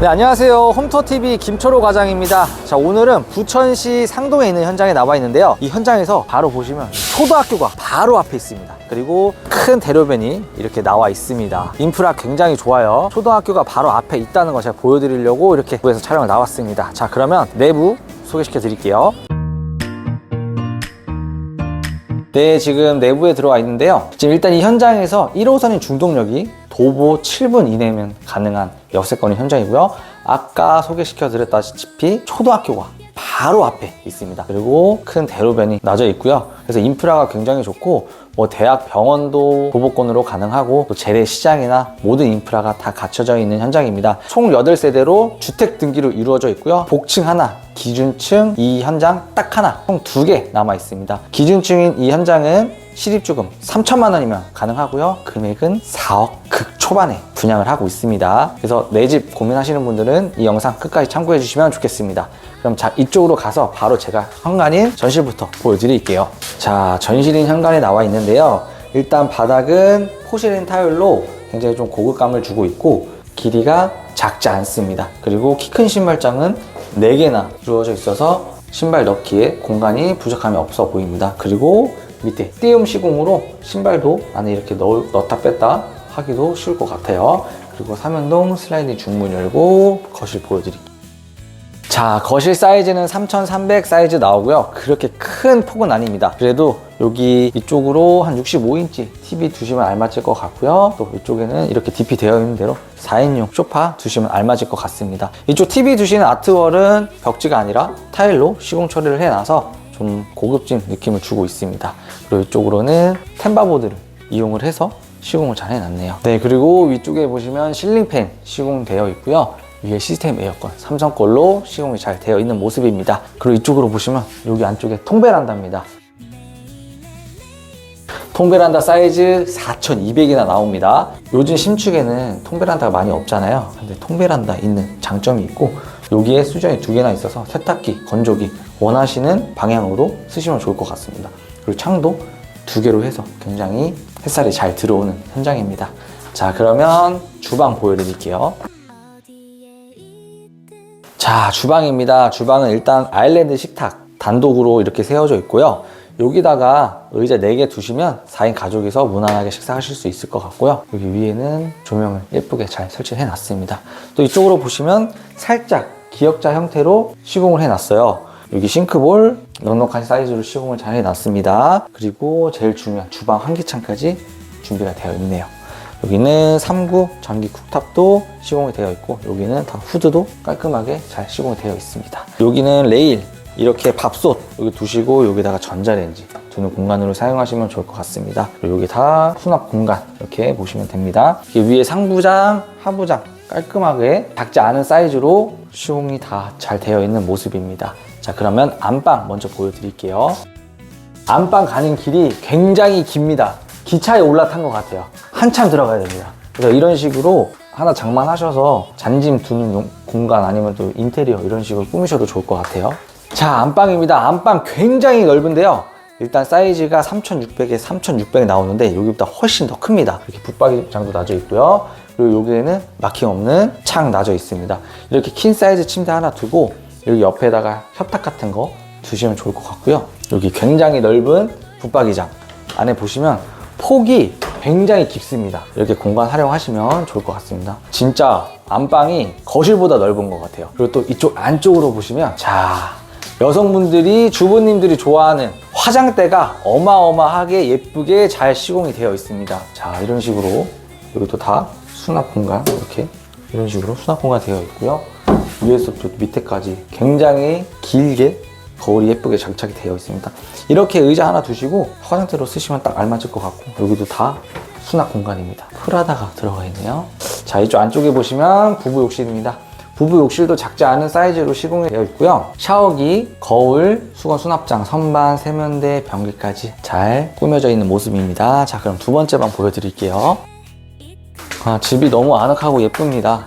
네, 안녕하세요. 홈터TV 김철호 과장입니다. 자, 오늘은 부천시 상동에 있는 현장에 나와 있는데요. 이 현장에서 바로 보시면 초등학교가 바로 앞에 있습니다. 그리고 큰 대로변이 이렇게 나와 있습니다. 인프라 굉장히 좋아요. 초등학교가 바로 앞에 있다는 거 제가 보여드리려고 이렇게 구에서 촬영을 나왔습니다. 자, 그러면 내부 소개시켜 드릴게요. 네, 지금 내부에 들어와 있는데요. 지금 일단 이 현장에서 1호선인 중동역이 도보 7분 이내면 가능한 역세권의 현장이고요. 아까 소개시켜 드렸다시피 초등학교가 바로 앞에 있습니다. 그리고 큰 대로변이 나져 있고요. 그래서 인프라가 굉장히 좋고 뭐 대학 병원도 도보권으로 가능하고 또 재래시장이나 모든 인프라가 다 갖춰져 있는 현장입니다. 총 8세대로 주택 등기로 이루어져 있고요. 복층 하나, 기준층 이 현장 딱 하나, 총 두 개 남아 있습니다. 기준층인 이 현장은 시립주금 3천만 원이면 가능하고요. 금액은 4억 극 초반에 분양을 하고 있습니다. 그래서 내 집 고민하시는 분들은 이 영상 끝까지 참고해 주시면 좋겠습니다. 그럼 자 이쪽으로 가서 바로 제가 현관인 전실부터 보여드릴게요. 자 전실인 현관에 나와 있는데요. 일단 바닥은 포시린 타일로 굉장히 좀 고급감을 주고 있고 길이가 작지 않습니다. 그리고 키 큰 신발장은 4개나 이루어져 있어서 신발 넣기에 공간이 부족함이 없어 보입니다. 그리고 밑에 띄움 시공으로 신발도 안에 이렇게 넣, 넣다 뺐다 하기도 쉬울 것 같아요. 그리고 삼연동 슬라이딩 중문 열고 거실 보여드릴게요. 자, 거실 사이즈는 3300 사이즈 나오고요. 그렇게 큰 폭은 아닙니다. 그래도 여기 이쪽으로 한 65인치 TV 두시면 알맞을 것 같고요. 또 이쪽에는 이렇게 DP 되어 있는 대로 4인용 소파 두시면 알맞을 것 같습니다. 이쪽 TV 두시는 아트월은 벽지가 아니라 타일로 시공 처리를 해놔서 좀 고급진 느낌을 주고 있습니다. 그리고 이쪽으로는 템바보드를 이용을 해서 시공을 잘 해놨네요. 네, 그리고 위쪽에 보시면 실링팬 시공되어 있고요. 위에 시스템 에어컨 삼성 걸로 시공이 잘 되어 있는 모습입니다. 그리고 이쪽으로 보시면 여기 안쪽에 통베란다입니다. 통베란다 사이즈 4,200이나 나옵니다. 요즘 신축에는 통베란다가 많이 없잖아요. 근데 통베란다 있는 장점이 있고 여기에 수전이 두 개나 있어서 세탁기, 건조기 원하시는 방향으로 쓰시면 좋을 것 같습니다. 그리고 창도 두 개로 해서 굉장히 햇살이 잘 들어오는 현장입니다. 자, 그러면 주방 보여드릴게요. 자, 주방입니다. 주방은 일단 아일랜드 식탁 단독으로 이렇게 세워져 있고요. 여기다가 의자 4개 두시면 4인 가족이서 무난하게 식사하실 수 있을 것 같고요. 여기 위에는 조명을 예쁘게 잘 설치해 놨습니다. 또 이쪽으로 보시면 살짝 기역자 형태로 시공을 해 놨어요. 여기 싱크볼 넉넉한 사이즈로 시공을 잘 해놨습니다. 그리고 제일 중요한 주방 환기창까지 준비가 되어 있네요. 여기는 3구 전기 쿡탑도 시공이 되어 있고 여기는 다 후드도 깔끔하게 잘 시공이 되어 있습니다. 여기는 레일 이렇게 밥솥 여기 두시고 여기다가 전자레인지 두는 공간으로 사용하시면 좋을 것 같습니다. 여기 다 수납 공간 이렇게 보시면 됩니다. 위에 상부장, 하부장 깔끔하게 작지 않은 사이즈로 시공이 다 잘 되어 있는 모습입니다. 자 그러면 안방 먼저 보여드릴게요. 안방 가는 길이 굉장히 깁니다. 기차에 올라탄 것 같아요. 한참 들어가야 됩니다. 그래서 이런 식으로 하나 장만하셔서 잔짐 두는 용- 공간 아니면 또 인테리어 이런 식으로 꾸미셔도 좋을 것 같아요. 자, 안방입니다. 안방 굉장히 넓은데요. 일단 사이즈가 3600에 3600 나오는데 여기보다 훨씬 더 큽니다. 이렇게 붙박이장도 놔져 있고요. 그리고 여기에는 마킹 없는 창 놔져 있습니다. 이렇게 퀸 사이즈 침대 하나 두고 여기 옆에다가 협탁 같은 거 두시면 좋을 것 같고요. 여기 굉장히 넓은 붙박이장 안에 보시면 폭이 굉장히 깊습니다. 이렇게 공간 활용하시면 좋을 것 같습니다. 진짜 안방이 거실보다 넓은 것 같아요. 그리고 또 이쪽 안쪽으로 보시면 자 여성분들이 주부님들이 좋아하는 화장대가 어마어마하게 예쁘게 잘 시공이 되어 있습니다. 자 이런 식으로 여기도 다 수납 공간 이렇게 이런 식으로 수납 공간 되어 있고요. 위에서부터 밑에까지 굉장히 길게 거울이 예쁘게 장착이 되어 있습니다. 이렇게 의자 하나 두시고 화장대로 쓰시면 딱 알맞을 것 같고 여기도 다 수납 공간입니다. 프라다가 들어가 있네요. 자 이쪽 안쪽에 보시면 부부 욕실입니다. 부부 욕실도 작지 않은 사이즈로 시공이 되어 있고요. 샤워기, 거울, 수건 수납장, 선반, 세면대, 변기까지 잘 꾸며져 있는 모습입니다. 자 그럼 두 번째 방 보여드릴게요. 아, 집이 너무 아늑하고 예쁩니다.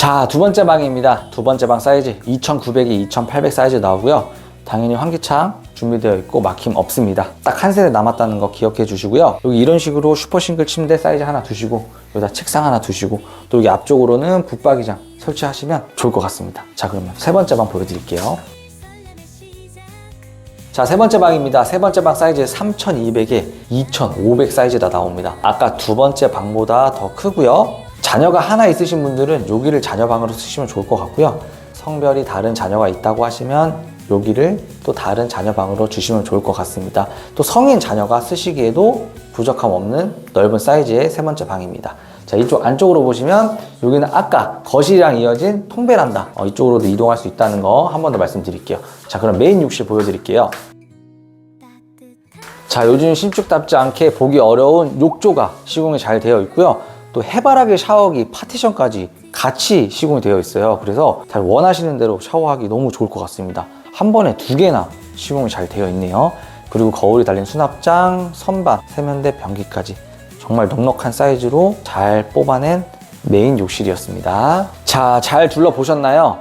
자, 두 번째 방입니다. 두 번째 방 사이즈 2900이 2800 사이즈 나오고요. 당연히 환기창 준비되어 있고 막힘 없습니다. 딱 한 세대 남았다는 거 기억해 주시고요. 여기 이런 식으로 슈퍼 싱글 침대 사이즈 하나 두시고 여기다 책상 하나 두시고 또 여기 앞쪽으로는 붙박이장 설치하시면 좋을 것 같습니다. 자, 그러면 세 번째 방 보여드릴게요. 자, 세 번째 방입니다. 세 번째 방 사이즈 3200에 2500 사이즈다 나옵니다. 아까 두 번째 방보다 더 크고요. 자녀가 하나 있으신 분들은 여기를 자녀 방으로 쓰시면 좋을 것 같고요. 성별이 다른 자녀가 있다고 하시면 여기를 또 다른 자녀 방으로 주시면 좋을 것 같습니다. 또 성인 자녀가 쓰시기에도 부족함 없는 넓은 사이즈의 세 번째 방입니다. 자, 이쪽 안쪽으로 보시면 여기는 아까 거실이랑 이어진 통베란다. 어, 이쪽으로도 이동할 수 있다는 거 한 번 더 말씀드릴게요. 자, 그럼 메인 욕실 보여드릴게요. 자, 요즘 신축답지 않게 보기 어려운 욕조가 시공이 잘 되어 있고요. 또 해바라기 샤워기 파티션까지 같이 시공이 되어 있어요. 그래서 잘 원하시는 대로 샤워하기 너무 좋을 것 같습니다. 한 번에 두 개나 시공이 잘 되어 있네요. 그리고 거울이 달린 수납장, 선반, 세면대, 변기까지 정말 넉넉한 사이즈로 잘 뽑아낸 메인 욕실이었습니다. 자, 잘 둘러보셨나요?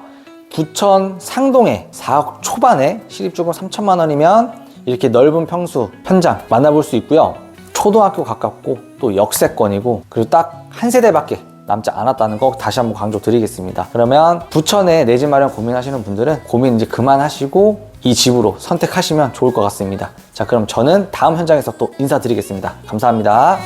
부천 상동에 4억 초반에 시립주금 3천만 원이면 이렇게 넓은 평수 현장 만나볼 수 있고요. 초등학교 가깝고 또 역세권이고 그리고 딱 한 세대밖에 남지 않았다는 거 다시 한번 강조 드리겠습니다. 그러면 부천에 내 집 마련 고민하시는 분들은 고민 이제 그만하시고 이 집으로 선택하시면 좋을 것 같습니다. 자, 그럼 저는 다음 현장에서 또 인사드리겠습니다. 감사합니다.